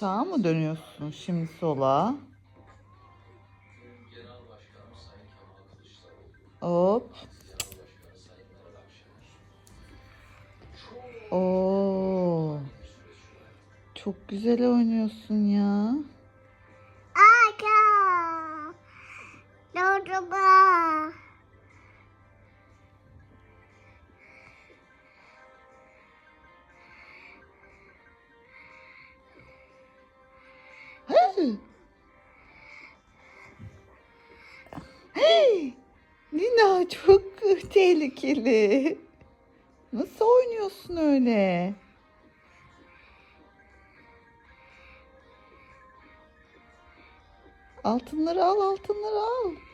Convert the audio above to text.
Sağa mı dönüyorsun? Şimdi sola. Hop. Oo. Çok güzel oynuyorsun ya. Aka. Dondurma. Hey. Nina çok tehlikeli. Nasıl oynuyorsun öyle? Altınları al, altınları al.